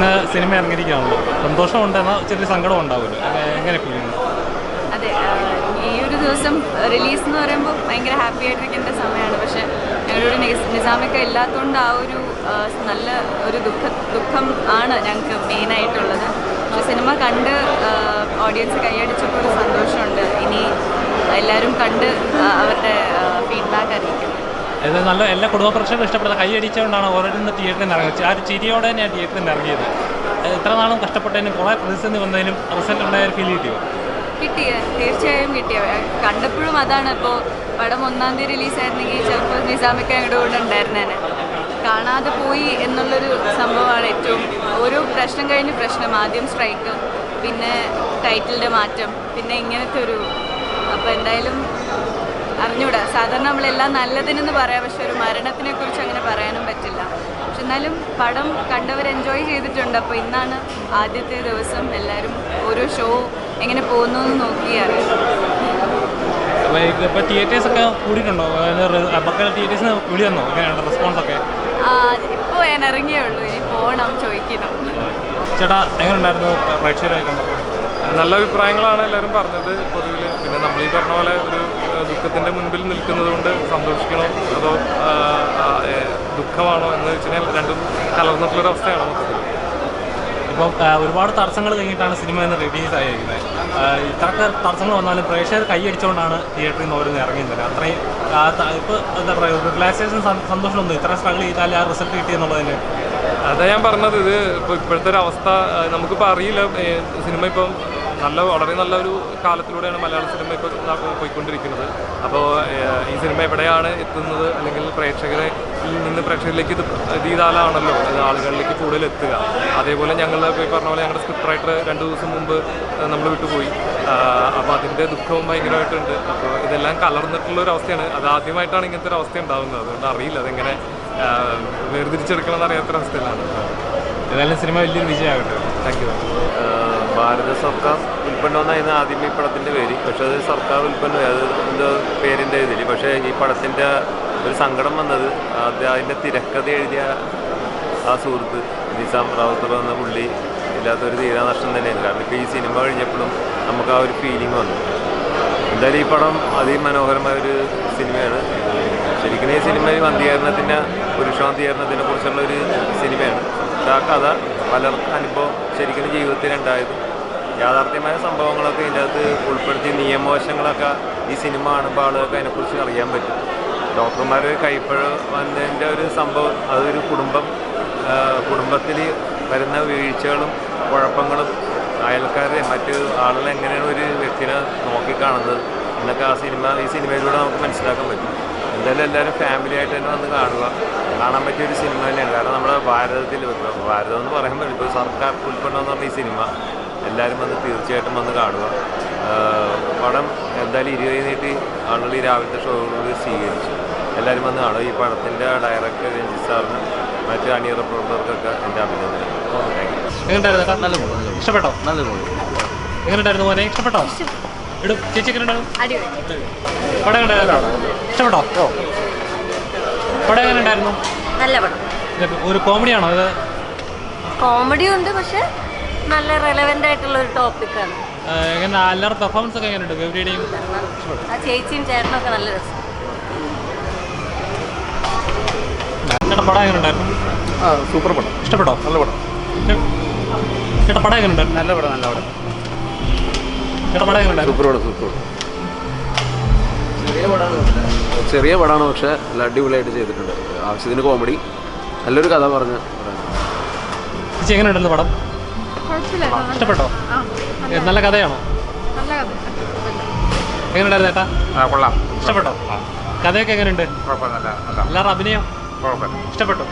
ഇന്ന് സിനിമ ഇറങ്ങിയിരിക്കുകയാണല്ലോ. സന്തോഷമുണ്ട് എന്നാൽ ചെറിയ സങ്കടം ഉണ്ടാവുമല്ലോ എങ്ങനെ അതെ ഈ ഒരു ദിവസം റിലീസ് എന്ന് പറയുമ്പോൾ ഭയങ്കര ഹാപ്പി ആയിട്ടിരിക്കേണ്ട സമയമാണ്. പക്ഷേ ഞങ്ങളുടെ നിസാമിക്ക ഇല്ലാത്തതുകൊണ്ട് ആ ഒരു നല്ല ഒരു ദുഃഖ ദുഃഖം ആണ് ഞങ്ങൾക്ക് മെയിനായിട്ടുള്ളത് പക്ഷെ സിനിമ കണ്ട് ഓഡിയൻസ് കൈയടിച്ചപ്പോൾ ഒരു സന്തോഷമുണ്ട്. ഇനി എല്ലാവരും കണ്ട് അവരുടെ ഫീഡ്ബാക്ക് അറിയിക്കും. ഇത് നല്ല എല്ലാ കുടുംബ പ്രേക്ഷകർക്കും ഇഷ്ടപ്പെടുന്ന കൈയടിച്ചുകൊണ്ടാണ് ഓരോരുത്തരും തിയേറ്ററിൽ നിന്ന് ഇറങ്ങിയത് ആ ഒരു ചിരിയോടെ ഞാൻ തിയേറ്ററിൽ നിന്ന് ഇറങ്ങിയത്. എത്ര നാളും കഷ്ടപ്പെട്ടതിനും കുറേ പ്രതിസന്ധി വന്നതിനും റിസൾട്ട് ഉണ്ടായ ഫീൽ കിട്ടിയോ? കിട്ടിയ തീർച്ചയായും കിട്ടിയ കണ്ടപ്പോഴും അതാണ് ഇപ്പോൾ പടം ഒന്നാം തീയതി റിലീസായിരുന്നെങ്കിൽ ചിലപ്പോൾ നിസാമിക്ക ഞങ്ങളുടെ കൂടെ ഉണ്ടായിരുന്നേനെ കാണാതെ പോയി എന്നുള്ളൊരു സംഭവമാണ് ഏറ്റവും ഓരോ പ്രശ്നം കഴിഞ്ഞ് പ്രശ്നം. ആദ്യം സ്ട്രൈക്ക് പിന്നെ ടൈറ്റിലിന്റെ മാറ്റം പിന്നെ ഇങ്ങനത്തെ ഒരു അപ്പോൾ എന്തായാലും അറിഞ്ഞൂടാ. സാധാരണ നമ്മളെല്ലാം നല്ലതിനെന്ന് പറയാം. പക്ഷെ ഒരു മരണത്തിനെ കുറിച്ച് അങ്ങനെ പറയാനും പറ്റില്ല. പക്ഷെ എന്നാലും പടം കണ്ടവർ എൻജോയ് ചെയ്തിട്ടുണ്ട്. അപ്പോൾ ഇന്നാണ് ആദ്യത്തെ ദിവസം എല്ലാവരും ഓരോ ഷോ എങ്ങനെ പോകുന്നു എന്ന് നോക്കി അറിയാം. ഇപ്പോൾ തിയേറ്റേഴ്സൊക്കെ കൂടിയിട്ടുണ്ടോ? മക്കളെ തിയേറ്റേഴ്സിന് വിളി വന്നോ? എങ്ങനെയുണ്ട് റെസ്പോൺസ് ഒക്കെ? ഇപ്പോൾ ഞാൻ ഇറങ്ങിയേ ഉള്ളൂ. ഇനി പോകണം ചോദിക്കണം. ചേട്ടാ എങ്ങനെയുണ്ടായിരുന്നു പ്രേക്ഷകരായി കണ്ടപ്പോൾ? നല്ല അഭിപ്രായങ്ങളാണ് എല്ലാവരും പറഞ്ഞത് പൊതുവിൽ പിന്നെ നമ്മൾ ഈ പറഞ്ഞ പോലെ ഒരു ഏഹ്, ദുഃഖത്തിന്റെ മുൻപിൽ നിൽക്കുന്നത് കൊണ്ട് സന്തോഷിക്കണോ? അതോ ദുഃഖമാണോ എന്ന് വെച്ച് കഴിഞ്ഞാൽ രണ്ടും കലർന്നിട്ടുള്ളൊരു അവസ്ഥയാണ്? മൊത്തത്തിൽ ഇപ്പം ഒരുപാട് തടസ്സങ്ങൾ കഴിഞ്ഞിട്ടാണ് സിനിമ എന്ന് റിലീസ് ആയിരിക്കുന്നത് ഇത്രയൊക്കെ തടസ്സങ്ങൾ വന്നാലും പ്രേക്ഷകർ കൈയടിച്ചുകൊണ്ടാണ് തിയേറ്ററിൽ നിന്ന് ഓരോന്ന് ഇറങ്ങുന്നത് അത്രയും ഇപ്പോൾ എന്താ പറയുക റിലാക്സേഷൻ സന്തോഷമൊന്നും ഇത്ര സ്ട്രഗിൾ ചെയ്താൽ ആ റിസൾട്ട് കിട്ടിയെന്നുള്ളതിന് അതാ ഞാൻ പറഞ്ഞത്. ഇത് ഇപ്പോൾ ഇപ്പോഴത്തെ ഒരു അവസ്ഥ നമുക്കിപ്പോൾ അറിയില്ല. സിനിമ ഇപ്പം നല്ല വളരെ നല്ലൊരു കാലത്തിലൂടെയാണ് മലയാള സിനിമ ഇപ്പോൾ പോയിക്കൊണ്ടിരിക്കുന്നത്. അപ്പോൾ ഈ സിനിമ എവിടെയാണ് എത്തുന്നത്? അല്ലെങ്കിൽ പ്രേക്ഷകരെ നിന്ന് പ്രേക്ഷകരിലേക്ക് ഇത് ഇതാലാണല്ലോ ആളുകളിലേക്ക് കൂടുതൽ എത്തുക. അതേപോലെ ഞങ്ങൾ ഇപ്പോൾ പറഞ്ഞ പോലെ ഞങ്ങളുടെ സ്ക്രിപ്റ്റ് റൈറ്റർ രണ്ട് ദിവസം മുമ്പ് നമ്മൾ വിട്ടുപോയി. അപ്പോൾ അതിന്റെ ദുഃഖവും ഭയങ്കരമായിട്ടുണ്ട്. അപ്പോൾ ഇതെല്ലാം കലർന്നിട്ടുള്ള ഒരു അവസ്ഥയാണ്. അത് ആദ്യമായിട്ടാണ് ഇങ്ങനത്തെ ഒരു അവസ്ഥ ഉണ്ടാകുന്നത് അതുകൊണ്ട് അറിയില്ല. അതെങ്ങനെ വേർതിരിച്ചെടുക്കണം എന്നറിയാത്തൊരവസ്ഥയിലാണ് ഏതായാലും സിനിമ വലിയൊരു വിജയമാകട്ടെ. Thank you. ഭാരത സർക്കാർ ഉൽപ്പന്നം എന്നായിരുന്നു ആദ്യം ഈ പടത്തിന്റെ പേര്. പക്ഷേ അത് സർക്കാർ ഉൽപ്പന്നം അത് എന്തോ പേരിന്റെ ഇതിൽ പക്ഷേ ഈ പടത്തിന്റെ ഒരു സങ്കടം വന്നത് ആദ്യം അതിന്റെ തിരക്കഥ എഴുതിയ ആ സുഹൃത്ത് നിസാം റാവുത്തർ എന്ന പുള്ളി ഇല്ലാത്തൊരു തീരാനഷ്ടം തന്നെയാണ് കാരണം ഇപ്പോൾ ഈ സിനിമ കഴിഞ്ഞപ്പോഴും നമുക്ക് ആ ഒരു ഫീലിംഗ് വന്നു. എന്തായാലും ഈ പടം അതിമനോഹരമായ ഒരു സിനിമയാണ്. ശരിക്കും ഈ സിനിമ വന്ധീകരണത്തിന്റെ പുരുഷാന്തീകരണത്തിനെ കുറിച്ചുള്ള ഒരു സിനിമയാണ്. ആ കഥ പലർക്കും അനുഭവം ശരിക്കും ജീവിതത്തിലുണ്ടായത് യാഥാർത്ഥ്യമായ സംഭവങ്ങളൊക്കെ ഇതിന്റെ അകത്ത് ഉൾപ്പെടുത്തി നിയമവശങ്ങളൊക്കെ ഈ സിനിമ കാണുമ്പോൾ ആളുകൾക്ക് അതിനെക്കുറിച്ച് അറിയാൻ പറ്റും. ഡോക്ടർമാർ കൈപ്പഴ വന്നതിന്റെ ഒരു സംഭവം അതൊരു കുടുംബം കുടുംബത്തിൽ വരുന്ന വീഴ്ചകളും കുഴപ്പങ്ങളും അയൽക്കാരെ മറ്റ് ആളുകൾ എങ്ങനെയാണ് ഒരു വ്യക്തിനെ നോക്കിക്കാണുന്നത് എന്നൊക്കെ ആ സിനിമ ഈ സിനിമയിലൂടെ നമുക്ക് മനസ്സിലാക്കാൻ പറ്റും. എന്തായാലും എല്ലാവരും ഫാമിലി ആയിട്ട് തന്നെ വന്ന് കാണുക. കാണാൻ പറ്റിയ ഒരു സിനിമ തന്നെയാണ്. കാരണം നമ്മുടെ ഭാരതത്തിൽ ഭാരതം എന്ന് പറയുമ്പോൾ ഇപ്പോൾ സർക്കാർ ഉൽപ്പന്നം എന്ന് പറഞ്ഞ ഈ സിനിമ എല്ലാവരും വന്ന് തീർച്ചയായിട്ടും വന്ന് കാണുക. പടം എന്തായാലും ഇരുപത് നീട്ടി ആളുകൾ ഈ രാവിലത്തെ ഷോകളിൽ സ്വീകരിച്ചു. എല്ലാവരും വന്ന് കാണുക. ഈ പടത്തിന്റെ ഡയറക്ടർ രഞ്ജി സാറിനും മറ്റ് അണിയറ പ്രവർത്തകർക്കൊക്കെ എന്റെ അഭിനന്ദനം. എങ്ങനെയുണ്ടായിരുന്നു നല്ല ഇഷ്ടപ്പെട്ടോ? നല്ല എങ്ങനെയുണ്ടായിരുന്നു മോനെ? ഇഷ്ടപ്പെട്ടോ? ഇടും ചേച്ചി പടം എങ്ങനെയുണ്ടായിരുന്നു? ഇഷ്ടപ്പെട്ടോ? പടം എങ്ങനെയുണ്ടായിരുന്നു നല്ല പടം. ഒരു കോമഡിയാണോ? അത് കോമഡി ഉണ്ട് പക്ഷേ നല്ല റെലവെന്റ് ആയിട്ടുള്ള ഒരു ടോപ്പിക്കാണ് ആണ്. എങ്ങനെ എല്ലാവരുടെ പെർഫോമൻസ് ഒക്കെ എങ്ങനെയുണ്ട്? ഗൗരിയുടെയും ആ ചേച്ചിയും ചേട്ടനൊക്കെ ഒക്കെ നല്ല രസം. ചേട്ടാ പടം എങ്ങനെയുണ്ടായിരുന്നു ആ സൂപ്പർ പടം. ഇഷ്ടപ്പെട്ടോ? നല്ല പടം. ചേട്ടാ പടം എങ്ങനെയുണ്ടായിരുന്നു നല്ല പടം നല്ല പടം. ചേട്ടാ പടം എങ്ങനെയുണ്ടായിരുന്നു സൂപ്പർ പടം സൂപ്പർ ചെറിയ പടമാണ് പക്ഷെ നല്ല അടിപൊളിയായിട്ട് ചെയ്തിട്ടുണ്ട്. ആവശ്യത്തിന് കോമഡി. നല്ലൊരു കഥ പറഞ്ഞു. ചേച്ചി പടം? ഇഷ്ടപ്പെട്ടോ? നല്ല കഥയാണോ? എങ്ങനെയുണ്ടായിരുന്നു ചേട്ടാ കൊള്ളാം. ഇഷ്ടപ്പെട്ടോ? കഥയൊക്കെ എങ്ങനെയുണ്ട്? എല്ലാവരുടെ അഭിനയം? ഇഷ്ടപ്പെട്ടോ.